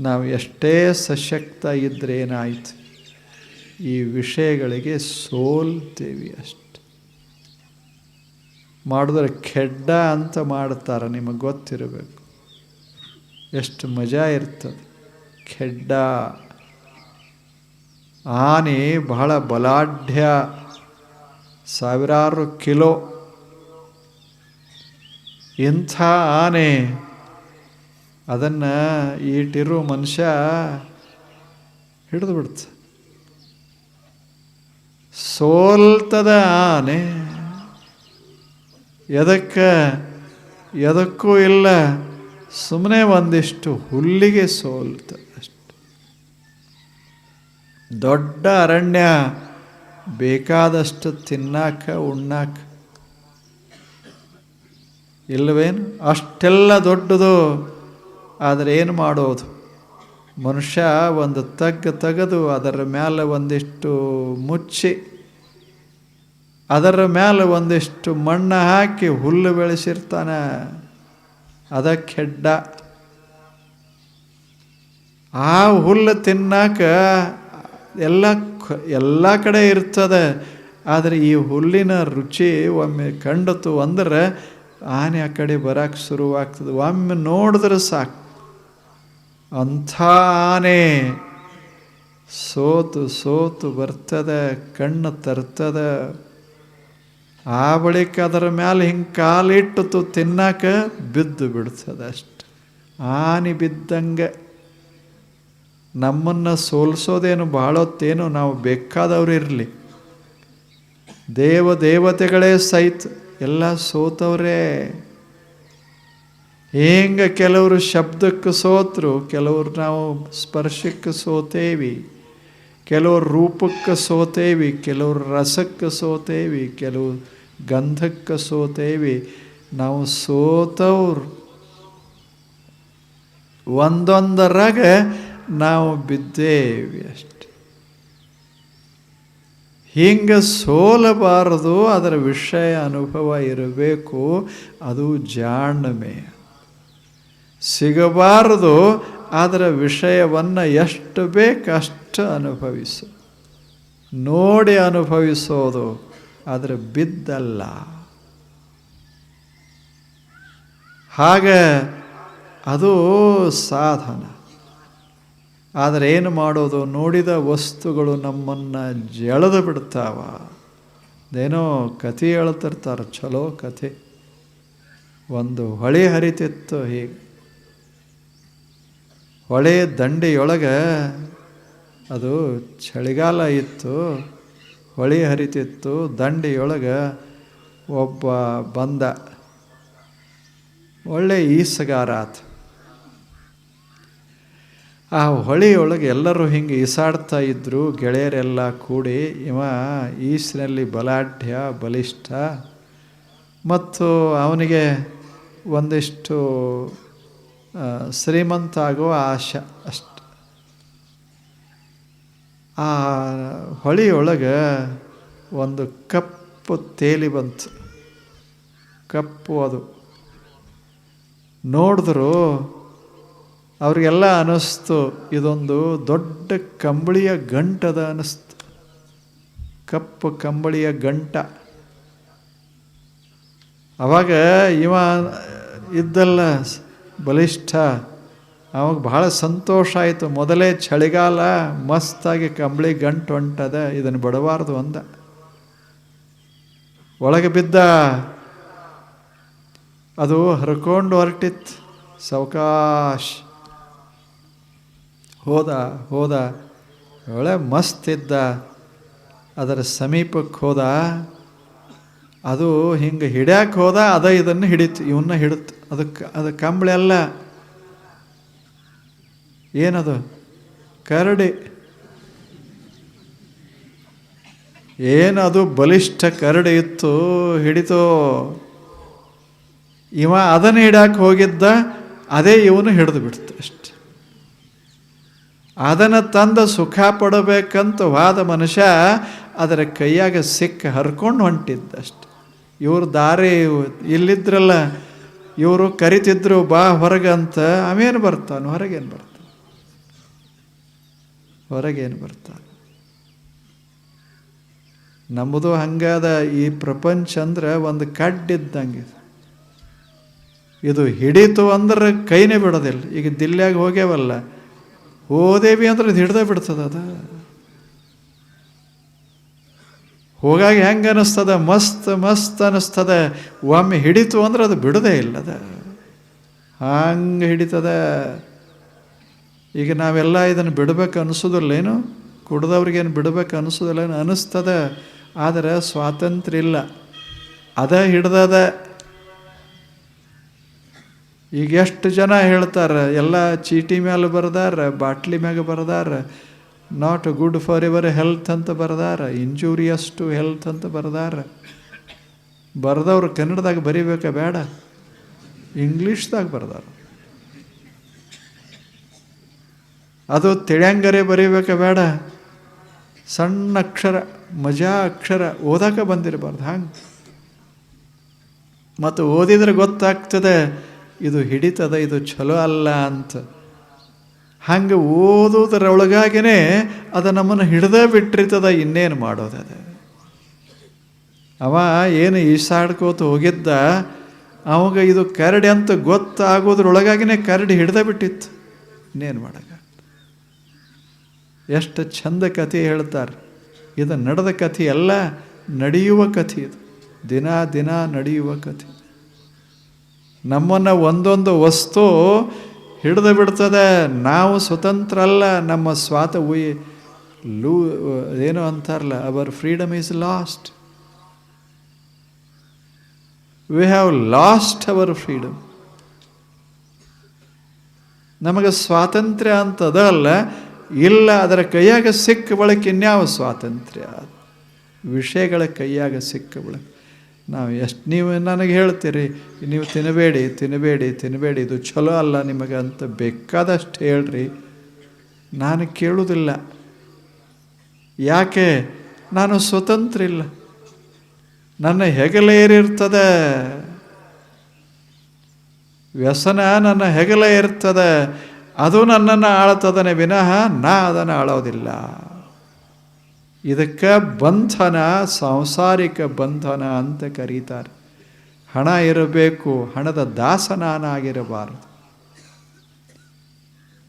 ನಾವು ಎಷ್ಟೇ ಸಶಕ್ತ ಇದ್ದರೆ ಏನಾಯಿತು? ಈ ವಿಷಯಗಳಿಗೆ ಸೋಲ್ತೇವಿ ಅಷ್ಟೆ. ಮಾಡಿದ್ರೆ ಕೆಡ್ಡ ಅಂತ ಮಾಡ್ತಾರೆ, ನಿಮಗೆ ಗೊತ್ತಿರಬೇಕು. ಎಷ್ಟು ಮಜಾ ಇರ್ತದೆ. ಕೆಡ್ಡ. ಆನೆ ಬಹಳ ಬಲಾಢ್ಯ. ಸಾವಿರಾರು ಕಿಲೋ. ಇಂಥ ಆನೆ ಅದನ್ನು ಈಟಿರೋ ಮನುಷ್ಯ ಹಿಡಿದು ಬಿಡ್ತ. ಸೋಲ್ತದ ಆನೆ, ಎದಕ್ಕೆ? ಎದಕ್ಕೂ ಇಲ್ಲ. ಸುಮ್ಮನೆ ಒಂದಿಷ್ಟು ಹುಲ್ಲಿಗೆ ಸೋಲ್ತ ಅಷ್ಟು. ದೊಡ್ಡ ಅರಣ್ಯ, ಬೇಕಾದಷ್ಟು ತಿನ್ನಾಕ, ಉಣ್ಣಾಕ. ಇಲ್ಲವೇನು? ಅಷ್ಟೆಲ್ಲ ದೊಡ್ಡದು. ಆದರೆ ಏನು ಮಾಡೋದು? ಮನುಷ್ಯ ಒಂದು ತಗ್ಗ ತೆಗೆದು ಅದರ ಮೇಲೆ ಒಂದಿಷ್ಟು ಮುಚ್ಚಿ, ಅದರ ಮೇಲೆ ಒಂದಿಷ್ಟು ಮಣ್ಣು ಹಾಕಿ ಹುಲ್ಲು ಬೆಳೆಸಿರ್ತಾನೆ. ಅದಕ್ಕೆ ಹೆಡ್ಡ. ಆ ಹುಲ್ಲು ತಿನ್ನಾಕ ಎಲ್ಲ ಎಲ್ಲ ಕಡೆ ಇರ್ತದೆ. ಆದರೆ ಈ ಹುಲ್ಲಿನ ರುಚಿ ಒಮ್ಮೆ ಕಂಡತು ಅಂದ್ರೆ ಆನೆ ಆ ಕಡೆ ಬರೋಕ್ಕೆ ಶುರುವಾಗ್ತದೆ. ಒಮ್ಮೆ ನೋಡಿದ್ರೆ ಸಾಕು. ಅಂಥ ಆನೆ ಸೋತು ಸೋತು ಬರ್ತದೆ, ಕಣ್ಣು ತರ್ತದ. ಆ ಬಳಿಕ ಅದರ ಮ್ಯಾಲೆ ಹಿಂಗೆ ಕಾಲಿಟ್ಟು ತಿನ್ನಕ ಬಿದ್ದು ಬಿಡ್ತದೆ ಅಷ್ಟು. ಆನೆ ಬಿದ್ದಂಗೆ ನಮ್ಮನ್ನು ಸೋಲಿಸೋದೇನು ಭಾಳೊತ್ತೇನು ನಾವು ಬೇಕಾದವ್ರು ಇರಲಿ. ದೇವ ದೇವತೆಗಳೇ ಸಹಿತ ಎಲ್ಲ ಸೋತವ್ರೇ. ಹೆಂಗೆ ಕೆಲವರು ಶಬ್ದಕ್ಕೆ ಸೋತರು, ಕೆಲವರು ನಾವು ಸ್ಪರ್ಶಕ್ಕೆ ಸೋತೇವಿ. ಕೆಲವರು ರೂಪಕ್ಕೆ ಸೋತೇವಿ, ಕೆಲವರು ರಸಕ್ಕೆ ಸೋತೇವಿ ಕೆಲವು ಗಂಧಕ್ಕೆ ಸೋತೇವಿ. ನಾವು ಸೋತವ್ರು. ಒಂದೊಂದರಾಗ ನಾವು ಬಿದ್ದೇವಿ ಅಷ್ಟೆ. ಹಿಂಗೆ ಸೋಲಬಾರದು, ಅದರ ವಿಷಯ ಅನುಭವ ಇರಬೇಕು, ಅದು ಜಾಣ್ಮೆ. ಸಿಗಬಾರದು ಅದರ ವಿಷಯವನ್ನು ಎಷ್ಟು ಬೇಕಷ್ಟು ಅನುಭವಿಸು. ನೋಡಿ ಅನುಭವಿಸೋದು, ಆದರೆ ಬಿದ್ದಲ್ಲ. ಹಾಗೆ ಅದು ಸಾಧನ. ಆದರೆ ಏನು ಮಾಡೋದು? ನೋಡಿದ ವಸ್ತುಗಳು ನಮ್ಮನ್ನು ಜಳೆದು ಬಿಡ್ತಾವ. ಅದೇನೋ ಕಥೆ ಹೇಳ್ತಿರ್ತಾರೆ ಚಲೋ ಕಥೆ. ಒಂದು ಹೊಳೆ ಹರಿತಿತ್ತು ಹೀಗೆ. ಹೊಳೆ ದಂಡೆಯೊಳಗೆ ಅದು ಚಳಿಗಾಲ ಇತ್ತು, ಹೊಳೆ ಹರಿತಿತ್ತು, ದಂಡೆಯೊಳಗೆ ಒಬ್ಬ ಬಂದ. ಒಳ್ಳೆ ಈಸಗಾರ ಆತ. ಆ ಹೊಳೆಯೊಳಗೆ ಎಲ್ಲರೂ ಹಿಂಗೆ ಈಸಾಡ್ತಾ ಇದ್ದರು ಗೆಳೆಯರೆಲ್ಲ ಕೂಡಿ ಇವ ಈಸಿನಲ್ಲಿ ಬಲಾಢ್ಯ, ಬಲಿಷ್ಠ. ಮತ್ತು ಅವನಿಗೆ ಒಂದಿಷ್ಟು ಶ್ರೀಮಂತ ಆಗೋ ಆಶೆ ಅಷ್ಟು. ಆ ಹೊಳೆಯೊಳಗೆ ಒಂದು ಕಪ್ಪು ತೇಲಿ ಬಂತು. ಕಪ್ಪು ಅದು. ನೋಡಿದ್ರು ಅವ್ರಿಗೆಲ್ಲ ಅನ್ನಿಸ್ತು ಇದೊಂದು ದೊಡ್ಡ ಕಂಬಳಿಯ ಗಂಟದ ಅನ್ನಿಸ್ತು ಕಪ್ಪು ಕಂಬಳಿಯ ಗಂಟ. ಅವಾಗ ಇವ ಇದ್ದಲ್ಲ ಬಲಿಷ್ಠ. ಅವಾಗ ಭಾಳ ಸಂತೋಷ ಆಯಿತು. ಮೊದಲೇ ಚಳಿಗಾಲ ಮಸ್ತಾಗಿ ಕಂಬಳಿ ಗಂಟು ಹೊಂಟದ. ಇದನ್ನು ಬಿಡಬಾರ್ದು ಅಂದ ಒಳಗೆ ಬಿದ್ದ ಅದು ಹರ್ಕೊಂಡು ಹೊರಟಿತ್ತು. ಸಾವಕಾಶ್ ಹೋದ ಹೋದ. ಒಳ್ಳೆ ಮಸ್ತ್ ಇದ್ದ. ಅದರ ಸಮೀಪಕ್ಕೆ ಹೋದ. ಅದು ಹಿಂಗೆ ಹಿಡ್ಯಾಕೆ ಹೋದ. ಅದ ಇದನ್ನು ಹಿಡಿತು, ಇವನ್ನ ಹಿಡಿತು. ಅದಕ್ಕೆ ಅದು ಕಂಬಳಿ ಅಲ್ಲ. ಏನದು? ಕರಡಿ. ಏನದು? ಬಲಿಷ್ಠ ಕರಡಿ ಇತ್ತು ಹಿಡಿತೋ ಇವ ಅದನ್ನು ಇಡಕ್ಕೆ ಹೋಗಿದ್ದ, ಅದೇ ಇವನು ಹಿಡಿದು ಬಿಡ್ತು ಅಷ್ಟೆ. ಅದನ್ನು ತಂದ ಸುಖ ಪಡಬೇಕಂತ ವಾದ ಮನುಷ್ಯ, ಅದರ ಕೈಯಾಗ ಸಿಕ್ಕ ಹರ್ಕೊಂಡು ಹೊಂಟಿದ್ದಷ್ಟೆ ಇವ್ರ ದಾರಿ ಇಲ್ಲಿದ್ರಲ್ಲ ಇವರು ಕರಿತಿದ್ರು, ಬಾ ಹೊರಗೆ ಅಂತ ಅವೇನು ಬರ್ತಾನು? ಹೊರಗೇನು ಬರ್ತಾನೆ? ಹೊರಗೇನು ಬರ್ತಾನೆ? ನಮ್ಮದು ಹಂಗಾದ ಈ ಪ್ರಪಂಚ ಅಂದ್ರೆ ಒಂದು ಕಡ್ಡಿದ್ದಂಗೆ. ಇದು ಹಿಡಿತು ಅಂದ್ರೆ ಕೈನೇ ಬಿಡೋದಿಲ್ಲ. ಈಗ ದಿಲ್ಲ್ಯಾಗ ಹೋಗ್ಯಾವಲ್ಲ, ಹೋದೇವಿ ಅಂದ್ರೆ ಹಿಡ್ದೇ ಬಿಡ್ತದ ಅದ? ಹೋಗಾಗ ಹೆಂಗೆ ಅನ್ನಿಸ್ತದ ಮಸ್ತ್ ಮಸ್ತ್ ಅನ್ನಿಸ್ತದ ಒಮ್ಮೆ ಹಿಡಿತು ಅಂದ್ರೆ ಅದು ಬಿಡದೇ ಇಲ್ಲ ಅದ ಹಂಗೆ ಹಿಡಿತದ. ಈಗ ನಾವೆಲ್ಲ ಇದನ್ನು ಬಿಡಬೇಕು ಅನಿಸೋದಿಲ್ಲೇನು ಕುಡ್ದವ್ರಿಗೇನು ಬಿಡಬೇಕು ಅನಿಸೋದಿಲ್ಲ ಏನು? ಅನಿಸ್ತದ. ಆದರೆ ಸ್ವಾತಂತ್ರ್ಯ ಇಲ್ಲ. ಅದ ಹಿಡ್ದದ. ಈಗ ಎಷ್ಟು ಜನ ಹೇಳ್ತಾರೆ, ಎಲ್ಲ ಚೀಟಿ ಮೇಲೆ ಬರ್ದಾರ, ಬಾಟ್ಲಿ ಮ್ಯಾಗ ಬರ್ದಾರ not good for ever health ಅಂತ ಬರೆದಾರ ಇಂಜೂರಿಯಸ್ ಟು ಹೆಲ್ತ್ ಅಂತ ಬರೆದಾರ. ಬರೆದವ್ರು ಕನ್ನಡದಾಗ ಬರೀಬೇಕ ಬೇಡ ಇಂಗ್ಲೀಷ್ದಾಗ ಬರೆದಾರ. ಅದು ತಿಳಿಯಂಗರೆ ಬರೀಬೇಕಾ ಬೇಡ, ಸಣ್ಣ ಅಕ್ಷರ, ಮಜಾ ಅಕ್ಷರ ಓದಕ್ಕೆ ಬಂದಿರಬಾರ್ದು, ಹಂಗೆ? ಮತ್ತು ಓದಿದ್ರೆ ಗೊತ್ತಾಗ್ತದೆ, ಇದು ಹಿಡಿತದ, ಇದು ಚಲೋ ಅಲ್ಲ ಅಂತ. ಹಂಗೆ ಓದೋದ್ರೊಳಗಾಗಿನೇ ಅದು ನಮ್ಮನ್ನು ಹಿಡ್ದೇ ಬಿಟ್ಟಿರ್ತದ, ಇನ್ನೇನು ಮಾಡೋದದ ಅವ ಏನು ಈಸಾಡ್ಕೋತ ಹೋಗಿದ್ದ, ಅವಾಗ ಇದು ಕರಡಿ ಅಂತ ಗೊತ್ತಾಗೋದ್ರೊಳಗಾಗಿನೇ ಕರಡಿ ಹಿಡ್ದೇ ಬಿಟ್ಟಿತ್ತು. ಇನ್ನೇನು ಮಾಡಕ ಎಷ್ಟು ಚಂದ ಕಥೆ ಹೇಳ್ತಾರೆ. ಇದು ನಡೆದ ಕಥೆ ಎಲ್ಲ ನಡೆಯುವ ಕಥೆ ಇದು. ದಿನ ದಿನ ನಡೆಯುವ ಕಥೆ. ನಮ್ಮನ್ನು ಒಂದೊಂದು ವಸ್ತು ಹಿಡಿದು ಬಿಡ್ತದೆ. ನಾವು ಸ್ವತಂತ್ರ ಅಲ್ಲ ನಮ್ಮ ಸ್ವಾತ ಉಯ್ ಲೂ, ಏನು ಅಂತಾರಲ್ಲ, our freedom is lost we have lost our freedom ನಮಗೆ ಸ್ವಾತಂತ್ರ್ಯ ಅಂತದಲ್ಲ, ಇಲ್ಲ ಅದರ ಕೈಯಾಗ ಸಿಕ್ಕ ಬಳಕೆ ಇನ್ಯಾವ ಸ್ವಾತಂತ್ರ್ಯ? ವಿಷಯಗಳ ಕೈಯಾಗ ಸಿಕ್ಕ ಬಳಕೆ. ನಾವು ಎಷ್ಟು ನೀವು ನನಗೆ ಹೇಳ್ತೀರಿ, ನೀವು ತಿನ್ನಬೇಡಿ ತಿನ್ನಬೇಡಿ ತಿನ್ನಬೇಡಿ, ಇದು ಚಲೋ ಅಲ್ಲ ನಿಮಗೆ ಅಂತ ಬೇಕಾದಷ್ಟು ಹೇಳ್ರಿ. ನಾನು ಕೇಳುವುದಿಲ್ಲ ಯಾಕೆ? ನಾನು ಸ್ವತಂತ್ರ ಇಲ್ಲ. ನನ್ನ ಹೆಗಲೇರಿರ್ತದೆ ವ್ಯಸನ ನನ್ನ ಹೆಗಲ ಇರ್ತದೆ. ಅದು ನನ್ನನ್ನು ಆಳ್ತದನೆ ವಿನಃ ನಾ ಅದನ್ನು ಆಳೋದಿಲ್ಲ. ಇದಕ್ಕೆ ಬಂಧನ, ಸಾಂಸಾರಿಕ ಬಂಧನ ಅಂತ ಕರೀತಾರೆ. ಹಣ ಇರಬೇಕು, ಹಣದ ದಾಸನಾಗಿರಬಾರದು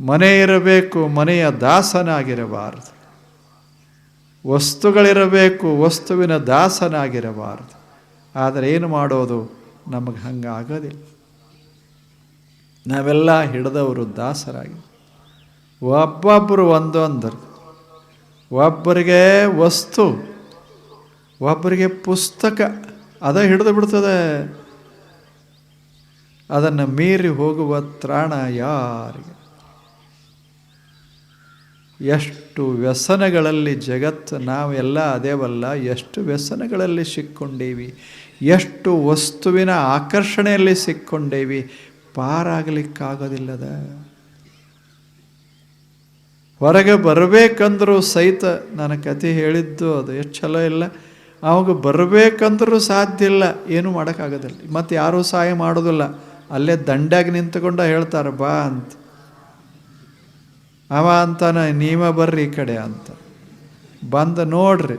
ಮನೆ ಇರಬೇಕು, ಮನೆಯ ದಾಸನಾಗಿರಬಾರದು. ವಸ್ತುಗಳಿರಬೇಕು, ವಸ್ತುವಿನ ದಾಸನಾಗಿರಬಾರದು. ಆದರೆ ಏನು ಮಾಡೋದು? ನಮಗೆ ಹಂಗಾಗೋದಿಲ್ಲ. ನಾವೆಲ್ಲ ಹಿಡಿದವರು ದಾಸರಾಗಿ. ಒಬ್ಬೊಬ್ಬರು ಒಂದೊಂದರು. ಒಬ್ಬರಿಗೆ ವಸ್ತು, ಒಬ್ಬರಿಗೆ ಪುಸ್ತಕ, ಅದ ಹಿಡಿದು ಬಿಡ್ತದೆ. ಅದನ್ನು ಮೀರಿ ಹೋಗುವ ತ್ರಾಣ ಯಾರಿಗೆ? ಎಷ್ಟು ವ್ಯಸನಗಳಲ್ಲಿ ಜಗತ್ತು ನಾವೆಲ್ಲ ಅದೇವಲ್ಲ, ಎಷ್ಟು ವ್ಯಸನಗಳಲ್ಲಿ ಸಿಕ್ಕೊಂಡೇವಿ? ಎಷ್ಟು ವಸ್ತುವಿನ ಆಕರ್ಷಣೆಯಲ್ಲಿ ಸಿಕ್ಕೊಂಡೇವಿ? ಪಾರಾಗಲಿಕ್ಕಾಗೋದಿಲ್ಲದ. ಹೊರಗೆ ಬರಬೇಕಂದ್ರೂ ಸಹಿತ ನನ್ನ ಕತೆ ಹೇಳಿದ್ದು ಅದು ಎಷ್ಟು ಚಲೋ ಇಲ್ಲ. ಅವಾಗ ಬರಬೇಕಂದ್ರೂ ಸಾಧ್ಯ ಇಲ್ಲ. ಏನೂ ಮಾಡೋಕ್ಕಾಗೋದಿಲ್ಲ. ಮತ್ತು ಯಾರೂ ಸಹಾಯ ಮಾಡೋದಿಲ್ಲ. ಅಲ್ಲೇ ದಂಡ್ಯಾಗ ನಿಂತ್ಕೊಂಡು ಹೇಳ್ತಾರೆ, ಬಾ ಅಂತ. ಅವ ಅಂತಾನ, ನೀವ ಬರ್ರಿ ಈ ಕಡೆ ಅಂತ. ಬಂದು ನೋಡ್ರಿ,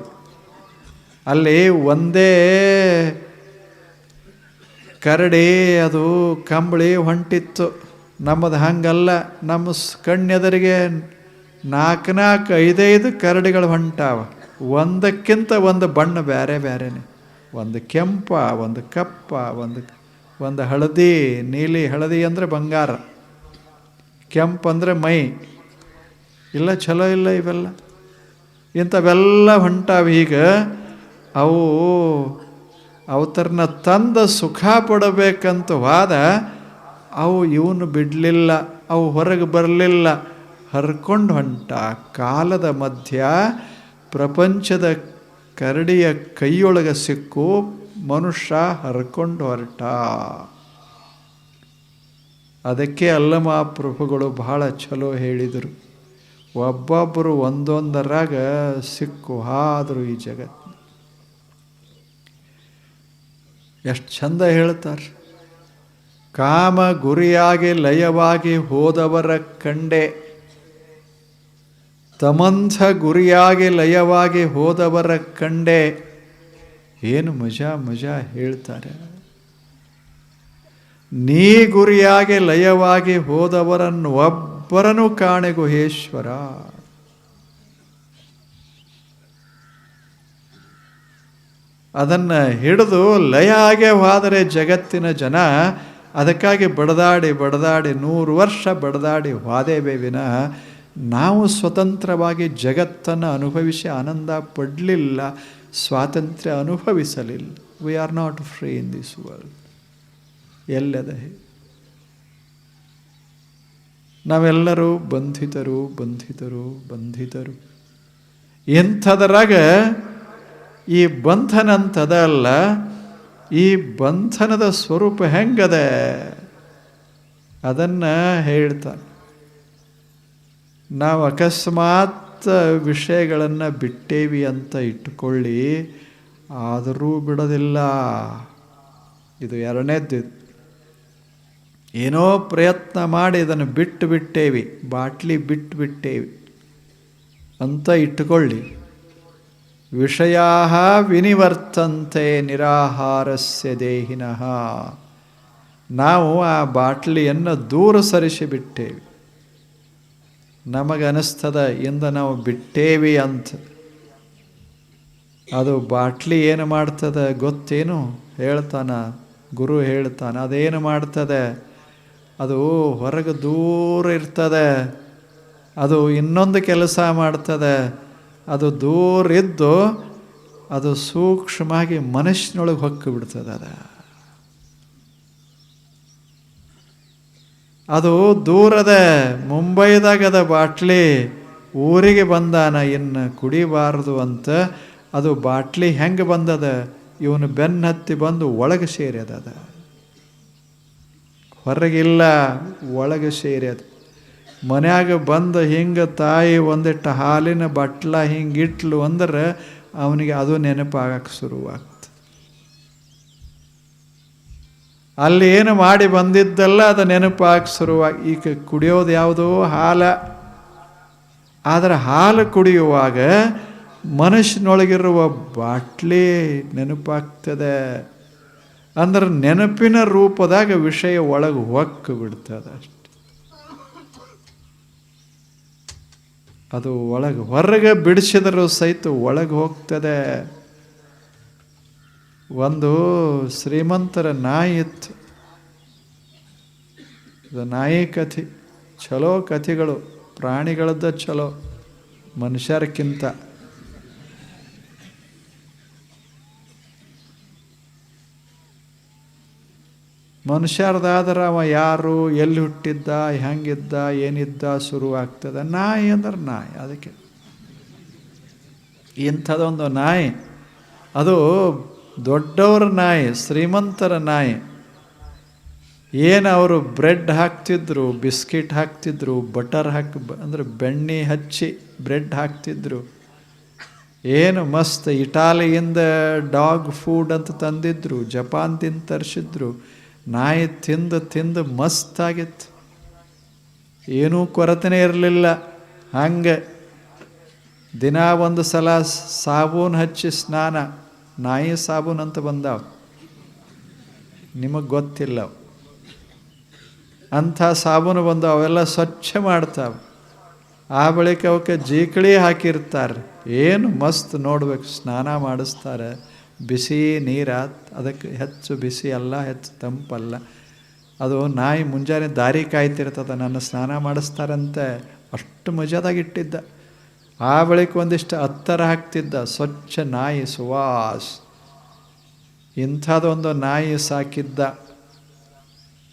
ಅಲ್ಲಿ ಒಂದೇ ಕರಡಿ, ಅದು ಕಂಬಳಿ ಹೊಂಟಿತ್ತು. ನಮ್ಮದು ಹಂಗಲ್ಲ. ನಮ್ಮ ಕಣ್ಣೆದರಿಗೆ ನಾಲ್ಕು ನಾಲ್ಕು ಐದೈದು ಕರಡಿಗಳು ಹೊಂಟಾವ. ಒಂದಕ್ಕಿಂತ ಒಂದು ಬಣ್ಣ ಬೇರೆ ಬೇರೆನೆ ಒಂದು ಕೆಂಪ, ಒಂದು ಕಪ್ಪ, ಒಂದು ಒಂದು ಹಳದಿ, ನೀಲಿ, ಹಳದಿ ಅಂದರೆ ಬಂಗಾರ. ಕೆಂಪು ಅಂದರೆ ಮೈ. ಇಲ್ಲ ಚಲೋ ಇಲ್ಲ ಇವೆಲ್ಲ. ಇಂಥವೆಲ್ಲ ಹೊಂಟಾವ ಈಗ. ಅವು ಅವತರನ್ನ ತಂದ ಸುಖ ಪಡಬೇಕಂತ ವಾದ, ಅವು ಇವನು ಬಿಡಲಿಲ್ಲ, ಅವು ಹೊರಗೆ ಬರಲಿಲ್ಲ. ಹರ್ಕೊಂಡು ಹೊಂಟ. ಕಾಲದ ಮಧ್ಯ ಪ್ರಪಂಚದ ಕರಡಿಯ ಕೈಯೊಳಗೆ ಸಿಕ್ಕು ಮನುಷ್ಯ ಹರ್ಕೊಂಡು ಹೊರಟ. ಅದಕ್ಕೆ ಅಲ್ಲಮ ಪ್ರಭುಗಳು ಬಹಳ ಚಲೋ ಹೇಳಿದರು. ಒಬ್ಬೊಬ್ಬರು ಒಂದೊಂದರಾಗ ಸಿಕ್ಕು ಆದರೂ ಈ ಜಗತ್ತು ಎಷ್ಟು ಚಂದ ಹೇಳ್ತಾರೆ. ಕಾಮ ಗುರಿಯಾಗಿ ಲಯವಾಗಿ ಹೋದವರ ಕಂಡೆ ತಮಂಥ ಗುರಿಯಾಗಿ ಲಯವಾಗಿ ಹೋದವರ ಕಂಡೆ ಏನು ಮಜಾ ಮಜಾ ಹೇಳ್ತಾರೆ. ನೀ ಗುರಿಯಾಗಿ ಲಯವಾಗಿ ಹೋದವರನ್ನು ಒಬ್ಬರನು ಕಾಣೆ ಗುಹೇಶ್ವರ ಅದನ್ನು ಹಿಡಿದು ಲಯ ಆಗೇ ಹೋದರೆ ಜಗತ್ತಿನ ಜನ ಅದಕ್ಕಾಗಿ ಬಡದಾಡಿ ಬಡದಾಡಿ ನೂರು ವರ್ಷ ಬಡದಾಡಿ ಹೋದೇವೇ ವಿನಃ ನಾವು ಸ್ವತಂತ್ರವಾಗಿ ಜಗತ್ತನ್ನು ಅನುಭವಿಸಿ ಆನಂದ ಪಡಲಿಲ್ಲ, ಸ್ವಾತಂತ್ರ್ಯ ಅನುಭವಿಸಲಿಲ್ಲ. We are not free in this world ಎಲ್ಲದ? ನಾವೆಲ್ಲರೂ ಬಂಧಿತರು ಬಂಧಿತರು ಬಂಧಿತರು. ಎಂಥದರಾಗ ಈ ಬಂಧನ ಅಂತದ ಅಲ್ಲ ಈ ಬಂಧನದ ಸ್ವರೂಪ ಹೆಂಗದೆ? ಅದನ್ನು ಹೇಳ್ತಾನೆ. ನಾವು ಅಕಸ್ಮಾತ್ ವಿಷಯಗಳನ್ನು ಬಿಟ್ಟೇವಿ ಅಂತ ಇಟ್ಟುಕೊಳ್ಳಿ, ಆದರೂ ಬಿಡೋದಿಲ್ಲ. ಇದು ಎರಡನೇದ್ದು. ಏನೋ ಪ್ರಯತ್ನ ಮಾಡಿ ಇದನ್ನು ಬಿಟ್ಟು ಬಿಟ್ಟೇವಿ, ಬಾಟ್ಲಿ ಬಿಟ್ಟು ಬಿಟ್ಟೇವಿ ಅಂತ ಇಟ್ಟುಕೊಳ್ಳಿ. ವಿಷಯ ವಿನಿವರ್ತಂತೆ ನಿರಾಹಾರಸ್ಯ ದೇಹಿನಃ. ನಾವು ಆ ಬಾಟ್ಲಿಯನ್ನು ದೂರ ಸರಿಸಿಬಿಟ್ಟೇವೆ ನಮಗನಿಸ್ತದ ಇಂದ ನಾವು ಬಿಟ್ಟೇವಿ ಅಂತ. ಅದು ಬಾಟ್ಲಿ ಏನು ಮಾಡ್ತದೆ ಗೊತ್ತೇನು? ಹೇಳ್ತಾನ, ಗುರು ಹೇಳ್ತಾನೆ, ಅದೇನು ಮಾಡ್ತದೆ? ಅದು ಹೊರಗೆ ದೂರ ಇರ್ತದೆ. ಅದು ಇನ್ನೊಂದು ಕೆಲಸ ಮಾಡ್ತದೆ. ಅದು ದೂರ ಇದ್ದು ಅದು ಸೂಕ್ಷ್ಮವಾಗಿ ಮನಸ್ಸಿನೊಳಗೆ ಹೊಕ್ಕು ಬಿಡ್ತದೆ ಅದ. ಅದು ದೂರದ ಮುಂಬೈದಾಗದ ಬಾಟ್ಲಿ ಊರಿಗೆ ಬಂದಾನ, ಇನ್ನು ಕುಡಿಬಾರದು ಅಂತ. ಅದು ಬಾಟ್ಲಿ ಹೆಂಗೆ ಬಂದದ? ಇವನು ಬೆನ್ನ ಹತ್ತಿ ಬಂದು ಒಳಗೆ ಸೇರ್ಯದ ಹೊರಗಿಲ್ಲ, ಒಳಗೆ ಸೇರ್ಯದ. ಮನ್ಯಾಗ ಬಂದು ಹಿಂಗೆ ತಾಯಿ ಒಂದಿಟ್ಟು ಹಾಲಿನ ಬಟ್ಲ ಹಿಂಗೆ ಇಟ್ಲು ಅಂದ್ರೆ ಅವನಿಗೆ ಅದು ನೆನಪಾಗಕ್ಕೆ ಶುರುವಾಗ್ತದೆ. ಅಲ್ಲಿ ಏನು ಮಾಡಿ ಬಂದಿದ್ದಲ್ಲ ಅದು ನೆನಪಾಗಿ ಶುರುವಾಗಿ. ಈಗ ಕುಡಿಯೋದು ಯಾವುದೋ ಹಾಲ. ಆದರೆ ಹಾಲು ಕುಡಿಯುವಾಗ ಮನುಷ್ಯನೊಳಗಿರುವ ಬಾಟ್ಲಿ ನೆನಪಾಗ್ತದೆ. ಅಂದ್ರೆ ನೆನಪಿನ ರೂಪದಾಗ ವಿಷಯ ಒಳಗೆ ಹೊಕ್ಕು ಬಿಡ್ತದೆ ಅಷ್ಟೆ. ಅದು ಒಳಗೆ ಹೊರಗೆ ಬಿಡಿಸಿದರೂ ಸಹಿತ ಒಳಗೆ ಹೋಗ್ತದೆ. ಒಂದು ಶ್ರೀಮಂತರ ನಾಯಿ ಇತ್ತು. ಇದು ನಾಯಿ ಕಥೆ. ಚಲೋ ಕಥೆಗಳು. ಪ್ರಾಣಿಗಳದ್ದ ಚಲೋ. ಮನುಷ್ಯರಕ್ಕಿಂತ ಮನುಷ್ಯರ್ದಾದ್ರೆ ಅವ ಯಾರು, ಎಲ್ಲಿ ಹುಟ್ಟಿದ್ದ, ಹೆಂಗಿದ್ದ, ಏನಿದ್ದ ಶುರುವಾಗ್ತದೆ ನಾಯಿ ಅಂದ್ರೆ ನಾಯಿ, ಅದಕ್ಕೆ. ಇಂಥದ್ದೊಂದು ನಾಯಿ. ಅದು ದೊಡ್ಡವರ ನಾಯಿ, ಶ್ರೀಮಂತರ ನಾಯಿ. ಏನು ಅವರು ಬ್ರೆಡ್ ಹಾಕ್ತಿದ್ರು, ಬಿಸ್ಕಿಟ್ ಹಾಕ್ತಿದ್ರು, ಬಟರ್ ಹಾಕಿ, ಅಂದರೆ ಬೆಣ್ಣೆ ಹಚ್ಚಿ ಬ್ರೆಡ್ ಹಾಕ್ತಿದ್ರು. ಏನು ಮಸ್ತ್ ಇಟಾಲಿಯಿಂದ ಡಾಗ್ ಫುಡ್ ಅಂತ ತಂದಿದ್ರು, ಜಪಾನ್ದಿಂದ ತರಿಸಿದ್ರು. ನಾಯಿ ತಿಂದು ತಿಂದು ಮಸ್ತಾಗಿತ್ತು ಏನೂ ಕೊರತೆನೇ ಇರಲಿಲ್ಲ. ಹಂಗೆ ದಿನ ಒಂದು ಸಲ ಸಾಬೂನು ಹಚ್ಚಿ ಸ್ನಾನ. ನಾಯಿ ಸಾಬೂನು ಅಂತ ಬಂದಾವ. ನಿಮಗೆ ಗೊತ್ತಿಲ್ಲ. ಅಂಥ ಸಾಬೂನು ಬಂದು ಅವೆಲ್ಲ ಸ್ವಚ್ಛ ಮಾಡ್ತಾವೆ. ಆ ಬಳಿಕ ಅವಕ್ಕೆ ಜೀಕಳಿ ಹಾಕಿರ್ತಾರೆ. ಏನು ಮಸ್ತ್ ನೋಡ್ಬೇಕು, ಸ್ನಾನ ಮಾಡಿಸ್ತಾರೆ. ಬಿಸಿ ನೀರ, ಅದಕ್ಕೆ ಹೆಚ್ಚು ಬಿಸಿ ಅಲ್ಲ, ಹೆಚ್ಚು ತಂಪಲ್ಲ. ಅದು ನಾಯಿ ಮುಂಜಾನೆ ದಾರಿ ಕಾಯ್ತಿರ್ತದೆ. ನನ್ನ ಸ್ನಾನ ಮಾಡಿಸ್ತಾರಂತೆ. ಅಷ್ಟು ಮಜಾದಾಗಿಟ್ಟಿದ್ದ ಆ ಬಳಿಕ ಒಂದಿಷ್ಟು ಹತ್ತರ ಹಾಕ್ತಿದ್ದ ಸ್ವಚ್ಛ ನಾಯಿ ಸುವಾಸ್. ಇಂಥದ್ದೊಂದು ನಾಯಿ ಸಾಕಿದ್ದ.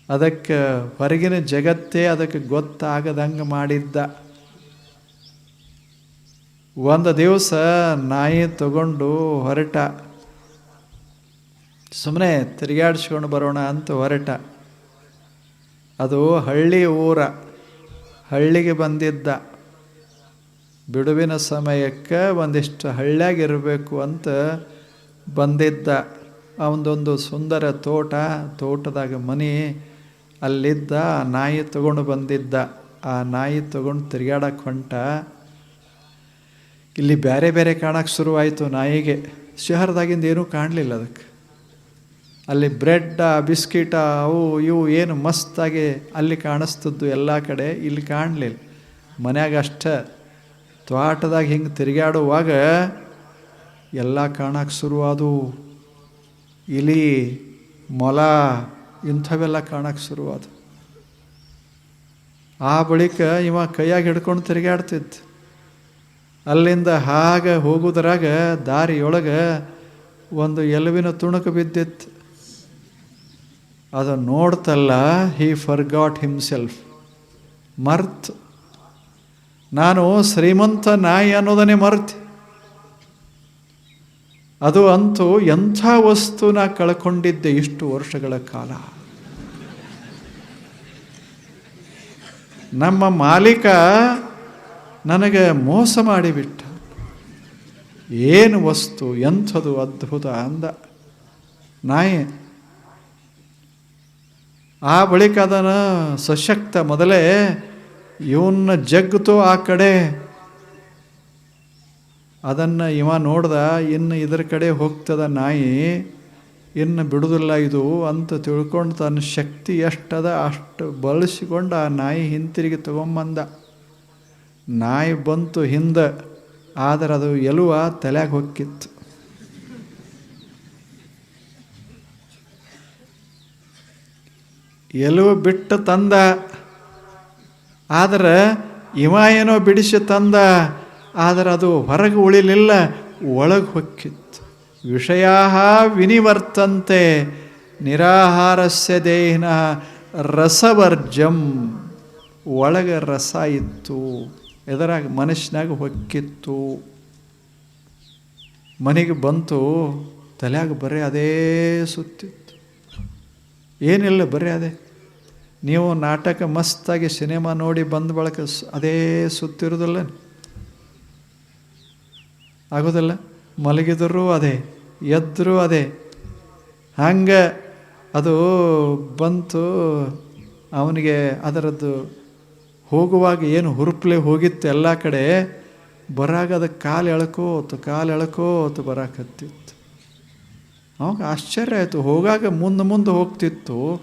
ಅದಕ್ಕೆ ಹೊರಗಿನ ಜಗತ್ತೇ ಅದಕ್ಕೆ ಗೊತ್ತಾಗದಂಗೆ ಮಾಡಿದ್ದ. ಒಂದು ದಿವಸ ನಾಯಿ ತಗೊಂಡು ಹೊರಟ. ಸುಮ್ಮನೆ ತಿರುಗಾಡಿಸ್ಕೊಂಡು ಬರೋಣ ಅಂತ ಹೊರಟ. ಅದು ಹಳ್ಳಿ ಊರ. ಹಳ್ಳಿಗೆ ಬಂದಿದ್ದ. ಬಿಡುವಿನ ಸಮಯಕ್ಕೆ ಒಂದಿಷ್ಟು ಹಳ್ಳಿಯಾಗಿರಬೇಕು ಅಂತ ಬಂದಿದ್ದ ಅವನದೊಂದು ಸುಂದರ ತೋಟ, ತೋಟದಾಗ ಮನೆ ಅಲ್ಲಿದ್ದ ನಾಯಿ ತಗೊಂಡು ಬಂದಿದ್ದ. ಆ ನಾಯಿ ತಗೊಂಡು ತಿರುಗಾಡಕ್ಕೆ ಹೊಂಟ. ಇಲ್ಲಿ ಬೇರೆ ಬೇರೆ ಕಾಣಕ್ಕೆ ಶುರುವಾಯಿತು ನಾಯಿಗೆ. ಶಹರದಾಗಿಂದ ಏನೂ ಕಾಣಲಿಲ್ಲ ಅದಕ್ಕೆ. ಅಲ್ಲಿ ಬ್ರೆಡ್, ಬಿಸ್ಕಿಟ ಅವು ಇವು ಏನು ಮಸ್ತಾಗಿ ಅಲ್ಲಿ ಕಾಣಿಸ್ತದ್ದು ಎಲ್ಲ ಕಡೆ ಇಲ್ಲಿ ಕಾಣಲಿಲ್ಲ. ಮನ್ಯಾಗ ಅಷ್ಟೇ. ತ್ವಾಟದಾಗ ಹಿಂಗೆ ತಿರುಗಾಡುವಾಗ ಎಲ್ಲ ಕಾಣಕ್ಕೆ ಶುರುವಾದವು ಇಲಿ, ಮೊಲ ಇಂಥವೆಲ್ಲ ಕಾಣಕ್ಕೆ ಶುರುವಾದವು ಆ ಬಳಿಕ ಇವ ಕೈಯಾಗಿ ಹಿಡ್ಕೊಂಡು ತಿರುಗಾಡ್ತಿತ್ತು ಅಲ್ಲಿಂದ ಹಾಗೆ ಹೋಗುದ್ರಾಗ ದಾರಿಯೊಳಗೆ ಒಂದು ಎಲುವಿನ ತುಣುಕು ಬಿದ್ದಿತ್ತು. ಅದು ನೋಡ್ತಲ್ಲ ಹಿ ಫರ್ಗಾಟ್ ಹಿಮ್ಸೆಲ್ಫ್. ಮರ್ತ್ ನಾನು ಶ್ರೀಮಂತ ನಾಯಿ ಅನ್ನೋದನ್ನೇ ಮರೆತೆ. ಅದು ಅಂತೂ ಎಂಥ ವಸ್ತುನ ಕಳ್ಕೊಂಡಿದ್ದೆ ಇಷ್ಟು ವರ್ಷಗಳ ಕಾಲ. ನಮ್ಮ ಮಾಲೀಕ ನನಗೆ ಮೋಸ ಮಾಡಿಬಿಟ್ಟ. ಏನು ವಸ್ತು, ಎಂಥದು ಅದ್ಭುತ ಅಂದ. ನಾಯಿ, ಆ ಬಳಿಕ ಅದನ್ನು ಸಶಕ್ತ ಮೊದಲೇ ಇವನ್ನ ಜಗ್ತು ಆ ಕಡೆ. ಅದನ್ನು ಇವ ನೋಡ್ದ, ಇನ್ನು ಇದರ ಕಡೆ ಹೋಗ್ತದ ನಾಯಿ, ಇನ್ನು ಬಿಡುದಿಲ್ಲ ಇದು ಅಂತ ತಿಳ್ಕೊಂಡು ತನ್ನ ಶಕ್ತಿ ಎಷ್ಟದ ಅಷ್ಟು ಬಳಸಿಕೊಂಡು ಆ ನಾಯಿ ಹಿಂತಿರುಗಿ ತಗೊಂಬಂದ. ನಾಯಿ ಬಂತು ಹಿಂದೆ, ಆದರೆ ಅದು ಎಲುವ ತಲೆಯಾಗ ಹೊಕ್ಕಿತ್ತು ಎಲುವು ಬಿಟ್ಟು ತಂದ ಆದರೆ ಇವ ಏನೋ ಬಿಡಿಸಿ ತಂದ, ಆದರೆ ಅದು ಹೊರಗೆ ಉಳಿಲಿಲ್ಲ, ಒಳಗೆ ಹೊಕ್ಕಿತ್ತು. ವಿಷಯ ವಿನಿವರ್ತಂತೆ, ನಿರಾಹಾರಸ್ಯ ದೇಹಿನ ರಸವರ್ಜಂ ಒಳಗೆ ರಸ ಇತ್ತು, ಎದರಾಗ ಮನಸ್ಸಿನಾಗ ಹೊಕ್ಕಿತ್ತು. ಮನೆಗೆ ಬಂತು, ತಲೆಯಾಗ ಬರೀ ಅದೇ ಸುತ್ತಿತ್ತು. ಏನಿಲ್ಲ ಬರೀ ಅದೇ. ನೀವು ನಾಟಕ ಮಸ್ತಾಗಿ ಸಿನಿಮಾ ನೋಡಿ ಬಂದ ಬಳಕ ಅದೇ ಸುತ್ತಿರೋದಲ್ಲ ಆಗೋದಿಲ್ಲ? ಮಲಗಿದರೂ ಅದೇ ಎದ್ದರೂ ಅದೇ. ಹಂಗೆ ಅದು ಬಂತು, ಅವನಿಗೆ ಅದರದ್ದು ಹೋಗುವಾಗ ಏನು ಹುರುಪ್ಲೆ ಹೋಗಿತ್ತು ಎಲ್ಲ ಕಡೆ, ಬರಾಗ ಅದಕ್ಕೆ ಕಾಲು ಎಳ್ಕೋತು ಕಾಲು ಎಳ್ಕೋತು ಬರಾಕತ್ತಿತ್ತು. ಅವಾಗ ಆಶ್ಚರ್ಯ ಆಯಿತು. ಹೋಗಾಗ ಮುಂದೆ ಮುಂದೆ ಹೋಗ್ತಿತ್ತು.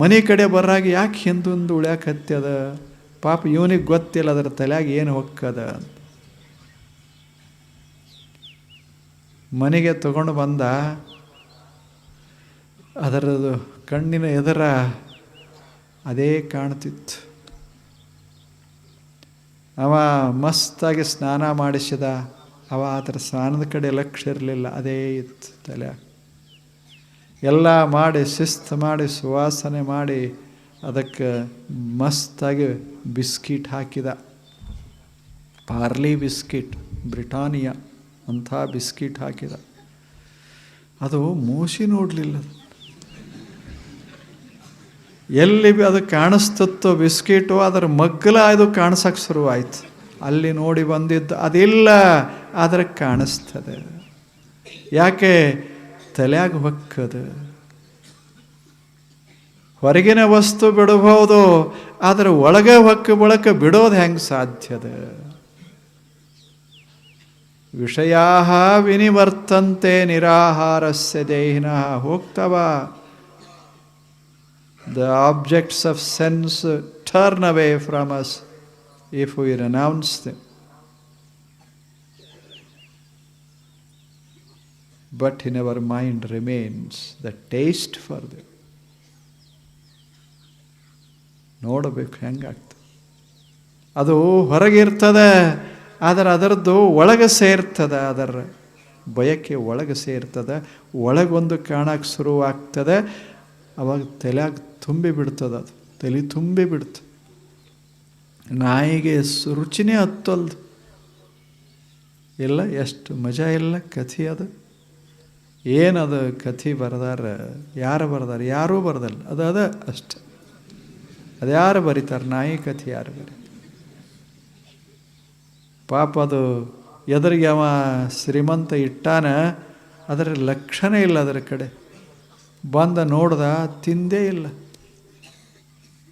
ಮನೆ ಕಡೆ ಬರಾಗ ಯಾಕೆ ಹಿಂದೊಂದು ಉಳ್ಯಾಕತ್ಯದ ಪಾಪ ಇವನಿಗೆ ಗೊತ್ತಿಲ್ಲ, ಅದರ ತಲೆಯಾಗ ಏನು ಹೊಕ್ಕದ? ಮನೆಗೆ ತಗೊಂಡು ಬಂದ, ಅದರದು ಕಣ್ಣಿನ ಎದರ ಅದೇ ಕಾಣ್ತಿತ್ತು. ಅವ ಮಸ್ತಾಗಿ ಸ್ನಾನ ಮಾಡಿಸಿದ, ಅವ ಅದರ ಸ್ನಾನದ ಕಡೆ ಲಕ್ಷ್ಯ ಇರಲಿಲ್ಲ, ಅದೇ ಇತ್ತು ತಲೆ ಎಲ್ಲ ಮಾಡಿ, ಶಿಸ್ತು ಮಾಡಿ, ಸುವಾಸನೆ ಮಾಡಿ ಅದಕ್ಕೆ ಮಸ್ತಾಗಿ ಬಿಸ್ಕಿಟ್ ಹಾಕಿದ. ಪಾರ್ಲಿ ಬಿಸ್ಕಿಟ್, ಬ್ರಿಟಾನಿಯಾ ಅಂಥ ಬಿಸ್ಕಿಟ್ ಹಾಕಿದ. ಅದು ಮೂಸಿ ನೋಡಲಿಲ್ಲ. ಎಲ್ಲಿ ಬಿ ಅದು ಕಾಣಿಸ್ತಿತ್ತೋ ಬಿಸ್ಕಿಟು, ಅದರ ಮಗ್ಗಲ ಅದು ಕಾಣಿಸಕ್ಕೆ ಶುರುವಾಯ್ತು. ಅಲ್ಲಿ ನೋಡಿ ಬಂದಿದ್ದು ಅದಿಲ್ಲ, ಆದರೆ ಕಾಣಿಸ್ತದೆ. ಯಾಕೆ? ತಲೆಯಾಗ ಹೊಕ್ಕದು ಹೊರಗಿನ ವಸ್ತು ಬಿಡಬಹುದು, ಆದರೆ ಒಳಗೆ ಹೊಕ್ಕ ಬಳಕ ಬಿಡೋದು ಹೆಂಗೆ ಸಾಧ್ಯದ? ವಿಷಯ ವಿನಿವರ್ತಂತೆ ನಿರಾಹಾರಸ್ಯ ದೇಹಿನ ಹೋಗ್ತವ. The objects of sense turn away from us if we renounce them. But in our mind remains the taste for them. ನೋಡಬೇಕು ಹೆಂಗಾಗ್ತದೆ. ಅದು ಹೊರಗಿರ್ತದೆ, ಆದರೆ ಅದರದ್ದು ಒಳಗೆ ಸೇರ್ತದೆ, ಅದರ ಬಯಕೆ ಒಳಗೆ ಸೇರ್ತದೆ, ಒಳಗೊಂದು ಕಾಣಕ್ಕೆ ಶುರುವಾಗ್ತದೆ ಅವಾಗ ತಲೆಯಾಗ ತುಂಬಿ ಬಿಡ್ತದೆ ಅದು, ತಲೆ ತುಂಬಿ ಬಿಡ್ತು ನಾಯಿಗೆ ರುಚಿನೇ ಹತ್ತಲ್ದು ಇಲ್ಲ, ಎಷ್ಟು ಮಜಾ ಇಲ್ಲ, ಕಥೆ ಅದು. ಏನದು ಕಥೆ ಬರ್ದಾರ, ಯಾರು ಬರ್ದಾರ, ಯಾರೂ ಬರ್ದಲ್ಲ. ಅದು ಅದ ಅಷ್ಟೆ. ಅದು ಯಾರು ಬರೀತಾರೆ? ನಾಯಿ ಕಥೆ ಯಾರು ಬರೀ ಪಾಪ ಅದು ಎದುರಿಗೆ ಅವ ಶ್ರೀಮಂತ ಇಟ್ಟಾನ, ಅದರ ಲಕ್ಷಣ ಇಲ್ಲ ಅದರ ಕಡೆ. ಬಂದ ನೋಡ್ದ ತಿಂದೇ ಇಲ್ಲ.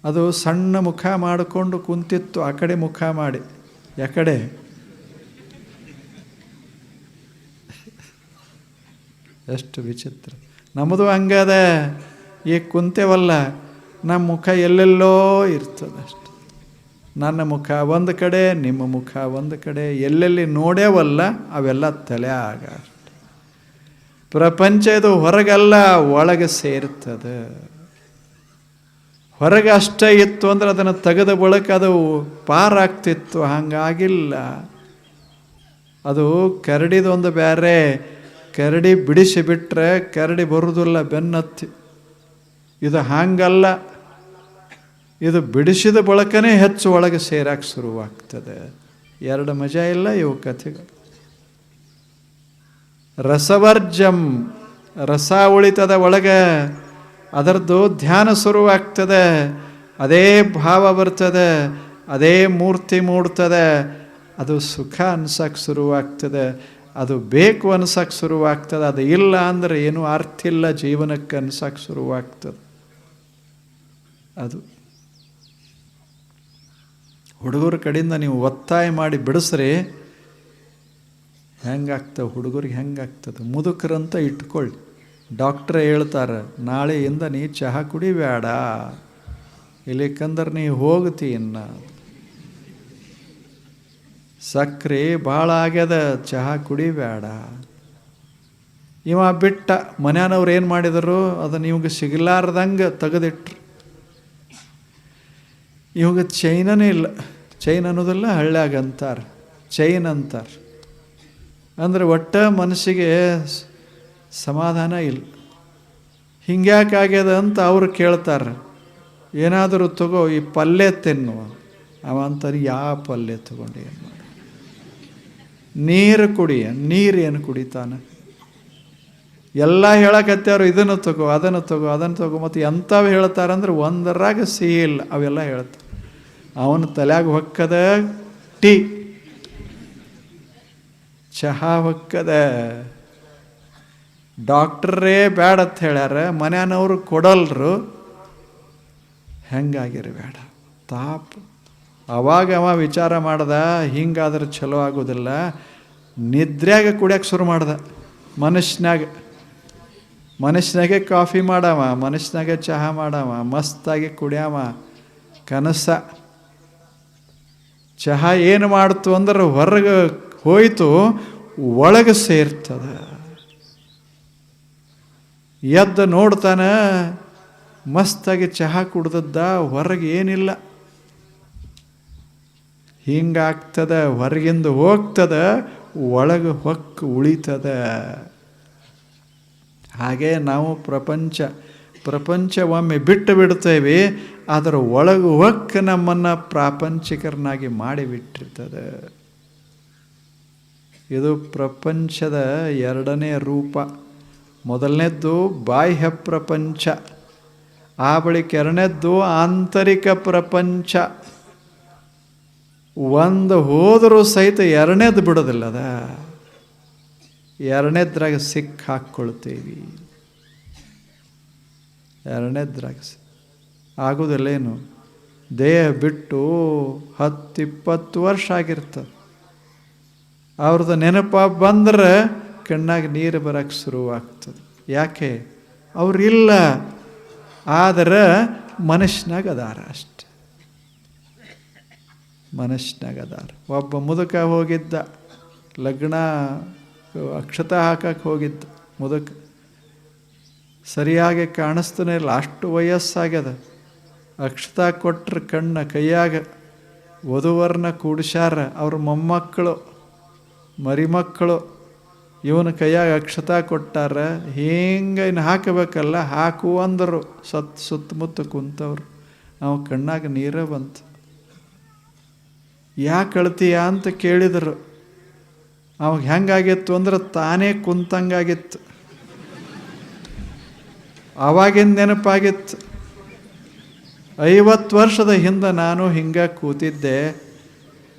ಅದು ಸಣ್ಣ ಮುಖ ಮಾಡಿಕೊಂಡು ಕುಂತಿತ್ತು, ಆ ಕಡೆ ಮುಖ ಮಾಡಿ. ಯಾಕಡೆ? ಎಷ್ಟು ವಿಚಿತ್ರ. ನಮ್ಮದು ಹಂಗದ ಈಗ ಕುಂತೇವಲ್ಲ, ನಮ್ಮ ಮುಖ ಎಲ್ಲೆಲ್ಲೋ ಇರ್ತದೆ ಅಷ್ಟೆ. ನನ್ನ ಮುಖ ಒಂದು ಕಡೆ, ನಿಮ್ಮ ಮುಖ ಒಂದು ಕಡೆ, ಎಲ್ಲೆಲ್ಲಿ ನೋಡೇವಲ್ಲ, ಅವೆಲ್ಲ ತಲೆ ಆಗ ಪ್ರಪಂಚ ಇದು ಹೊರಗಲ್ಲ ಒಳಗೆ ಸೇರ್ತದೆ. ಹೊರಗೆ ಅಷ್ಟೇ ಇತ್ತು ಅಂದ್ರೆ ಅದನ್ನು ತೆಗೆದ ಬಳಿಕ ಅದು ಪಾರಾಗ್ತಿತ್ತು, ಹಂಗಾಗಿಲ್ಲ. ಅದು ಕರಡಿದೊಂದು ಬೇರೆ ಕರಡಿ ಬಿಡಿಸಿ ಬಿಟ್ಟರೆ ಕರಡಿ ಬರುವುದಿಲ್ಲ ಬೆನ್ನತ್ತಿ. ಇದು ಹಾಂಗಲ್ಲ. ಇದು ಬಿಡಿಸಿದ ಬಳಕನೇ ಹೆಚ್ಚು ಒಳಗೆ ಸೇರಕ್ಕೆ ಶುರುವಾಗ್ತದೆ. ಎರಡು ಮಜಾ ಇಲ್ಲ ಇವು ಕಥೆಗಳು. ರಸವರ್ಜಂ ರಸ ಉಳಿತದ ಒಳಗೆ ಅದರದ್ದು ಧ್ಯಾನ ಶುರುವಾಗ್ತದೆ. ಅದೇ ಭಾವ ಬರ್ತದೆ, ಅದೇ ಮೂರ್ತಿ ಮೂಡ್ತದೆ. ಅದು ಸುಖ ಅನ್ಸಕ್ಕೆ ಶುರುವಾಗ್ತದೆ. ಅದು ಬೇಕು ಅನ್ಸಕ್ಕೆ ಶುರುವಾಗ್ತದೆ. ಅದು ಇಲ್ಲ ಅಂದರೆ ಏನೂ ಅರ್ಥ ಇಲ್ಲ ಜೀವನಕ್ಕೆ ಅನ್ಸಕ್ಕೆ ಶುರುವಾಗ್ತದೆ. ಅದು. ಹುಡುಗರ ಕಡೆಯಿಂದ ನೀವು ಒತ್ತಾಯ ಮಾಡಿ ಬಿಡಿಸ್ರಿ ಹೆಂಗಾಗ್ತವೆ ಹುಡುಗರಿಗೆ ಹೆಂಗಾಗ್ತದೆ? ಮುದುಕರಂತ ಇಟ್ಕೊಳ್ಳಿ. ಡಾಕ್ಟ್ರೇ ಹೇಳ್ತಾರೆ, ನಾಳೆಯಿಂದ ನೀ ಚಹಾ ಕುಡಿಬೇಡ. ಇಲ್ಲಿಕಂದ್ರೆ ನೀ ಹೋಗ್ತಿ ಇನ್ನ. ಸಕ್ರೆ ಭಾಳ ಆಗ್ಯದ, ಚಹಾ ಕುಡಿಬೇಡ ಇವ ಬಿಟ್ಟ ಮನ್ಯಾನವ್ರು ಏನು ಮಾಡಿದರು ಅದನ್ನು ಇವಾಗ ಸಿಗಲಾರ್ದಂಗೆ ತೆಗೆದಿಟ್ರು. ಇವಾಗ ಚೈನನೇ ಇಲ್ಲ. ಚೈನ್ ಅನ್ನೋದಿಲ್ಲ ಹಳ್ಳ್ಯಾಗ ಅಂತಾರೆ. ಚೈನ್ ಅಂತಾರೆ. ಅಂದರೆ ಒಟ್ಟ ಮನಸ್ಸಿಗೆ ಸಮಾಧಾನ ಇಲ್ಲ. ಹಿಂಗ್ಯಾಕಾಗ್ಯದ ಅಂತ ಅವರು ಕೇಳ್ತಾರೆ. ಏನಾದರೂ ತಗೋ, ಈ ಪಲ್ಯ ತಿನ್ನುವ ಅವ ಅಂತಾರೆ ಯಾವ ಪಲ್ಯ ತಗೊಂಡು ಏನು ನೀರು ಕುಡಿಯ ನೀರು ಏನು ಕುಡಿತಾನೆ? ಎಲ್ಲ ಹೇಳಕತ್ಯಾರು, ಇದನ್ನು ತಗೋ, ಅದನ್ನು ತಗೋ ಅದನ್ನು ತಗೋ, ಮತ್ತು ಎಂಥವು ಹೇಳ್ತಾರಂದ್ರೆ ಒಂದರಾಗ ಸಿಹಿ ಇಲ್ಲ ಅವೆಲ್ಲ ಹೇಳ್ತಾರೆ. ಅವನ ತಲೆಯಾಗ ಹೊಕ್ಕದ ಟೀ. ಚಹಾ ಹೊಕ್ಕದ ಡಾಕ್ಟ್ರೇ ಬೇಡ ಅಂತ ಹೇಳ್ಯಾರ ಮನೆಯವರು ಕೊಡಲ್ರು ಹೆಂಗಾಗಿರಿ ಬೇಡ ತಾಪ್. ಅವಾಗ ಅವ ವಿಚಾರ ಮಾಡ್ದ, ಹಿಂಗಾದ್ರೆ ಚಲೋ ಆಗೋದಿಲ್ಲ. ನಿದ್ರೆಯಾಗ ಕುಡಿಯೋಕೆ ಶುರು ಮಾಡ್ದ ಮನುಷ್ಯನಾಗ ಮನುಷ್ಯನಾಗೆ ಕಾಫಿ ಮಾಡವ ಮನುಷ್ಯನಾಗೆ ಚಹಾ ಮಾಡವ, ಮಸ್ತಾಗಿ ಕುಡಿಯವ, ಕನಸ. ಚಹಾ ಏನು ಮಾಡ್ತು ಅಂದ್ರೆ ಹೊರಗೆ ಹೋಯಿತು, ಒಳಗೆ ಸೇರ್ತದ. ಎದ್ದು ನೋಡ್ತಾನೆ, ಮಸ್ತಾಗಿ ಚಹಾ ಕುಡ್ದದ್ದ, ಹೊರಗೆ ಏನಿಲ್ಲ. ಹಿಂಗಾಗ್ತದ, ಹೊರಗಿಂದ ಹೋಗ್ತದ, ಒಳಗೆ ಹೊಕ್ಕು ಉಳಿತದ. ಹಾಗೆ ನಾವು ಪ್ರಪಂಚ ಪ್ರಪಂಚ ಒಮ್ಮೆ ಬಿಟ್ಟು ಬಿಡ್ತೇವೆ, ಅದರ ಒಳಗೆ ಹೊಕ್ಕ ನಮ್ಮನ್ನು ಪ್ರಾಪಂಚಿಕರನ್ನಾಗಿ ಮಾಡಿಬಿಟ್ಟಿರ್ತದೆ. ಇದು ಪ್ರಪಂಚದ ಎರಡನೇ ರೂಪ. ಮೊದಲನೇದ್ದು ಬಾಹ್ಯ ಪ್ರಪಂಚ, ಆ ಬಳಿಕ ಎರಡನೇದ್ದು ಆಂತರಿಕ ಪ್ರಪಂಚ. ಒಂದು ಹೋದರೂ ಸಹಿತ ಎರಡನೇದು ಅದ ಎರಡನೇದ್ರಾಗ ಸಿಕ್ಕ ಹಾಕ್ಕೊಳ್ತೀವಿ. ಎರಡನೇದ್ರಾಗ ಆಗೋದಿಲ್ಲೇನು ದೇಹ ಬಿಟ್ಟು ಹತ್ತು ಇಪ್ಪತ್ತು ವರ್ಷ ಆಗಿರ್ತದೆ. ಅವ್ರದ್ದು ನೆನಪ ಬಂದ್ರೆ ಕಣ್ಣಾಗ ನೀರು ಬರೋಕ್ಕೆ ಶುರುವಾಗ್ತದೆ. ಯಾಕೆ? ಅವ್ರಿಲ್ಲ. ಆದರೆ ಮನುಷ್ಯನಾಗ ಅದಾರ ಅಷ್ಟೆ. ಮನುಷ್ಯನಾಗ ಅದಾರ ಒಬ್ಬ ಮುದುಕ ಹೋಗಿದ್ದ, ಲಗ್ನ ಅಕ್ಷತ ಹಾಕಕ್ಕೆ ಹೋಗಿದ್ದ ಮುದುಕ. ಸರಿಯಾಗಿ ಕಾಣಿಸ್ತಾನೆ ಇಲ್ಲ, ಅಷ್ಟು ವಯಸ್ಸಾಗ್ಯದ. ಅಕ್ಷತ ಕೊಟ್ರೆ ಕಣ್ಣ ಕೈಯಾಗ ವಧುವರ್ನ ಕೂಡಿಸ್ಯಾರ. ಅವ್ರ ಮೊಮ್ಮಕ್ಕಳು, ಮರಿಮಕ್ಕಳು, ಇವನ ಕೈಯಾಗ ಅಕ್ಷತ ಕೊಟ್ಟಾರ. ಹಿಂಗೆ ಇನ್ನು ಹಾಕಬೇಕಲ್ಲ, ಹಾಕು ಅಂದರು. ಸತ್ ಸುತ್ತಮುತ್ತ ಕುಂತವ್ರು. ಅವ ಕಣ್ಣಾಗ ನೀರೇ ಬಂತು. ಯಾಕೆ ಅಳ್ತೀಯ ಅಂತ ಕೇಳಿದರು. ಅವಾಗ ಹೆಂಗಾಗಿತ್ತು ಅಂದ್ರೆ ತಾನೇ ಕುಂತಂಗಾಗಿತ್ತು. ಆವಾಗಿನ ನೆನಪಾಗಿತ್ತು. ಐವತ್ತು ವರ್ಷದ ಹಿಂದೆ ನಾನು ಹಿಂಗೆ ಕೂತಿದ್ದೆ.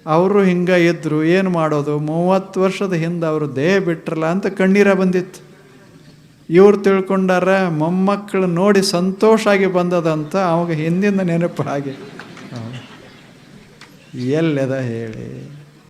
ಅವರು ಹಿಂಗೆ ಇದ್ದರು ಏನು ಮಾಡೋದು? ಮೂವತ್ತು ವರ್ಷದ ಹಿಂದೆ ಅವರು ದೇಹ ಬಿಟ್ರಲ್ಲ ಅಂತ ಕಣ್ಣೀರ ಬಂದಿತ್ತು. ಇವ್ರು ತಿಳ್ಕೊಂಡಾರ, ಮೊಮ್ಮಕ್ಕಳು ನೋಡಿ ಸಂತೋಷ ಆಗಿ ಬಂದದಂತ ಅವಾಗ ಹಿಂದಿನ ನೆನಪು ಹಾಗೆ ಎಲ್ಲೆದ ಹೇಳಿ